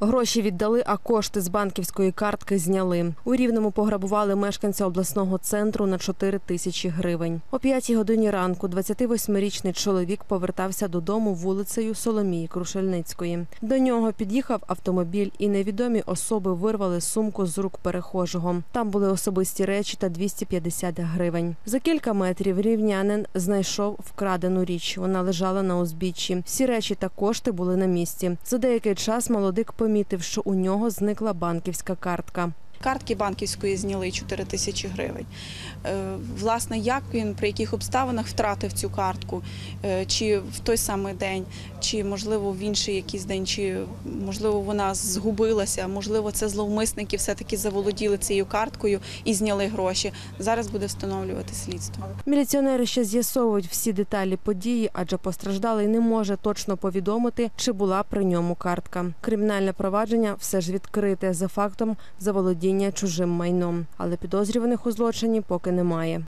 Гроші віддали, а кошти з банківської картки зняли. У Рівному пограбували мешканця обласного центру на 4 тисячі гривень. О 5 годині ранку 28-річний чоловік повертався додому вулицею Соломії Крушельницької. До нього під'їхав автомобіль, і невідомі особи вирвали сумку з рук перехожого. Там були особисті речі та 250 гривень. За кілька метрів рівнянин знайшов вкрадену річ. Вона лежала на узбіччі. Всі речі та кошти були на місці. За деякий час молодик помітив, що у нього зникла банківська картка. Картки банківської зняли 4 тисячі гривень. Е, Власне, як він при яких обставинах втратив цю картку, е, чи в той самий день, чи можливо в інший якийсь день, чи можливо вона згубилася, можливо, це зловмисники все-таки заволоділи цією карткою і зняли гроші. Зараз буде встановлювати слідство. Міліціонери ще з'ясовують всі деталі події, адже постраждалий не може точно повідомити, чи була при ньому картка. Кримінальне провадження все ж відкрите за фактом заволодіння чужим майном, але підозрюваних у злочині поки немає.